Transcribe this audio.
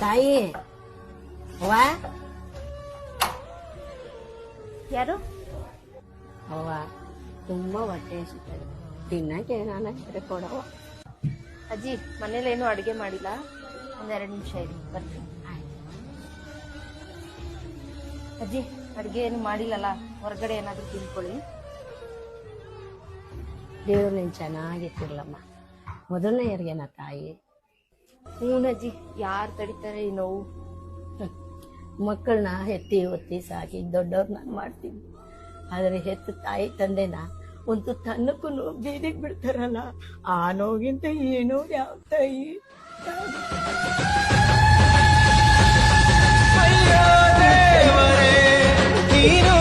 ತಾಯಿ. ಅವ್ವ? ಯಾರು? ಅವ್ವ. ತುಂಬಾ ಹೊಟ್ಟೆ ಹಸಿತದೆ ತಿನ್ನಕ್ಕೆ ಏನಾನ ಇದ್ರೆ ಕೊಡವ ಅಜ್ಜಿ ಮನೇಲೇನು ಅಡುಗೆ ಮಾಡಿಲ್ಲ? ಒಂದೆರಡು ನಿಮಿಷ ಇರಿ ಬರ್ತೀನಿ. ಅಜ್ಜಿ ಅಡುಗೆ ಏನು ಮಾಡಿಲ್ಲಲ್ಲ? ಹೊರಗಡೆ ಏನಾದರೂ ತಿನ್ಕೊಳ್ಳಿ. ದೇವ್ರು ನೀನು ಚೆನ್ನಾಗಿತ್ತಿರ್ಲಮ್ಮ ಮೊದಲನೇ ಹೆರಿಗೆನ ತಾಯಿ. ಹ್ಞೂ ಅಜ್ಜಿ ಯಾರು ತಡಿತಾರೆ ಈ ನೋವು? ಮಕ್ಕಳನ್ನ ಹೆತ್ತಿ ಒತ್ತಿ ಸಾಕಿ ದೊಡ್ಡವ್ರು ನಾನು ಮಾಡ್ತೀನಿ. ಆದರೆ ಹೆತ್ತ ತಾಯಿ ತಂದೆನ ಒಂದು ತನ್ನಕ್ಕೂ ಬೀದಿಗೆ ಬಿಡ್ತಾರಲ್ಲ, ಆ ನೋವಿಗಿಂತ ನೋವು ಯಾವ ತಾಯಿ? ನೀನು